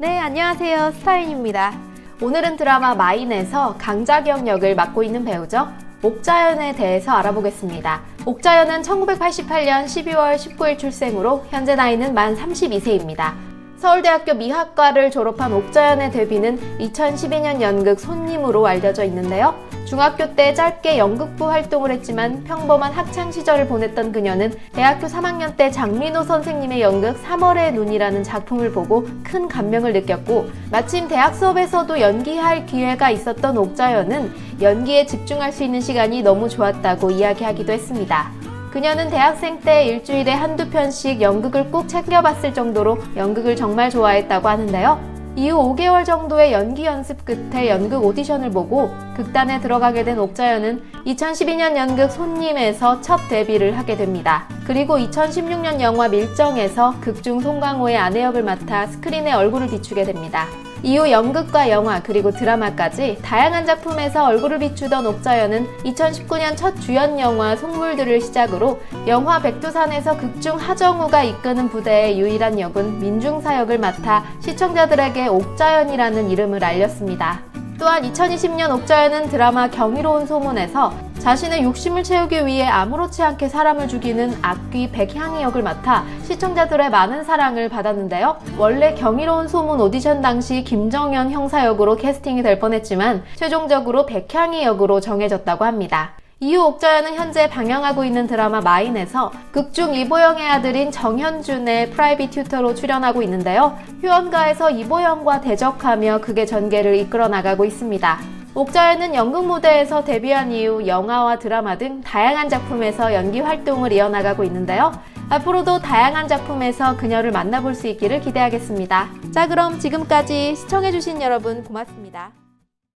네, 안녕하세요. 스타인입니다. 오늘은 드라마 마인에서 강자경 역을 맡고 있는 배우죠. 옥자연에 대해서 알아보겠습니다. 옥자연은 1988년 12월 19일 출생으로 현재 나이는 만 32세입니다. 서울대학교 미학과를 졸업한 옥자연의 데뷔는 2012년 연극 손님으로 알려져 있는데요. 중학교 때 짧게 연극부 활동을 했지만 평범한 학창 시절을 보냈던 그녀는 대학교 3학년 때 장민호 선생님의 연극 3월의 눈이라는 작품을 보고 큰 감명을 느꼈고 마침 대학 수업에서도 연기할 기회가 있었던 옥자연은 연기에 집중할 수 있는 시간이 너무 좋았다고 이야기하기도 했습니다. 그녀는 대학생 때 일주일에 한두 편씩 연극을 꼭 챙겨봤을 정도로 연극을 정말 좋아했다고 하는데요. 이후 5개월 정도의 연기 연습 끝에 연극 오디션을 보고 극단에 들어가게 된 옥자연은 2012년 연극 손님에서 첫 데뷔를 하게 됩니다. 그리고 2016년 영화 밀정에서 극중 송강호의 아내 역을 맡아 스크린에 얼굴을 비추게 됩니다. 이후 연극과 영화 그리고 드라마까지 다양한 작품에서 얼굴을 비추던 옥자연은 2019년 첫 주연 영화 속물들을 시작으로 영화 백두산에서 극중 하정우가 이끄는 부대의 유일한 역은 민중사 역을 맡아 시청자들에게 옥자연이라는 이름을 알렸습니다. 또한 2020년 옥자연은 드라마 경이로운 소문에서 자신의 욕심을 채우기 위해 아무렇지 않게 사람을 죽이는 악귀 백향이 역을 맡아 시청자들의 많은 사랑을 받았는데요. 원래 경이로운 소문 오디션 당시 김정현 형사 역으로 캐스팅이 될 뻔했지만 최종적으로 백향이 역으로 정해졌다고 합니다. 이후 옥자연은 현재 방영하고 있는 드라마 마인에서 극중 이보영의 아들인 정현준의 프라이빗 튜터로 출연하고 있는데요. 휴원가에서 이보영과 대적하며 극의 전개를 이끌어 나가고 있습니다. 옥자연은 연극 무대에서 데뷔한 이후 영화와 드라마 등 다양한 작품에서 연기 활동을 이어나가고 있는데요. 앞으로도 다양한 작품에서 그녀를 만나볼 수 있기를 기대하겠습니다. 자, 그럼 지금까지 시청해주신 여러분 고맙습니다.